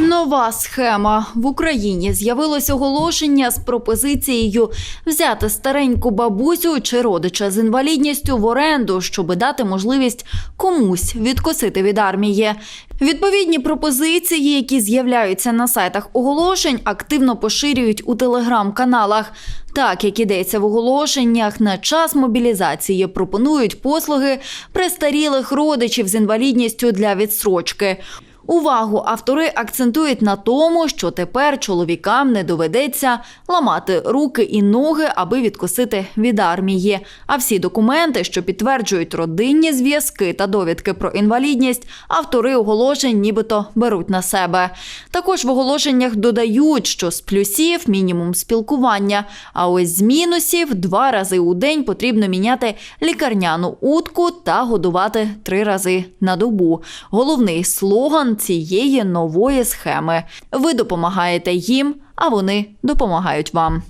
Нова схема в Україні з'явилось оголошення з пропозицією взяти стареньку бабусю чи родича з інвалідністю в оренду, щоб дати можливість комусь відкосити від армії. Відповідні пропозиції, які з'являються на сайтах оголошень, активно поширюють у телеграм-каналах. Так як ідеться в оголошеннях, на час мобілізації пропонують послуги престарілих родичів з інвалідністю для відсрочки. Увагу автори акцентують на тому, що тепер чоловікам не доведеться ламати руки і ноги, аби відкосити від армії. А всі документи, що підтверджують родинні зв'язки та довідки про інвалідність, автори оголошень нібито беруть на себе. Також в оголошеннях додають, що з плюсів мінімум спілкування, а ось з мінусів два рази у день потрібно міняти лікарняну утку та годувати три рази на добу. Головний слоган цієї нової схеми: ви допомагаєте їм, а вони допомагають вам.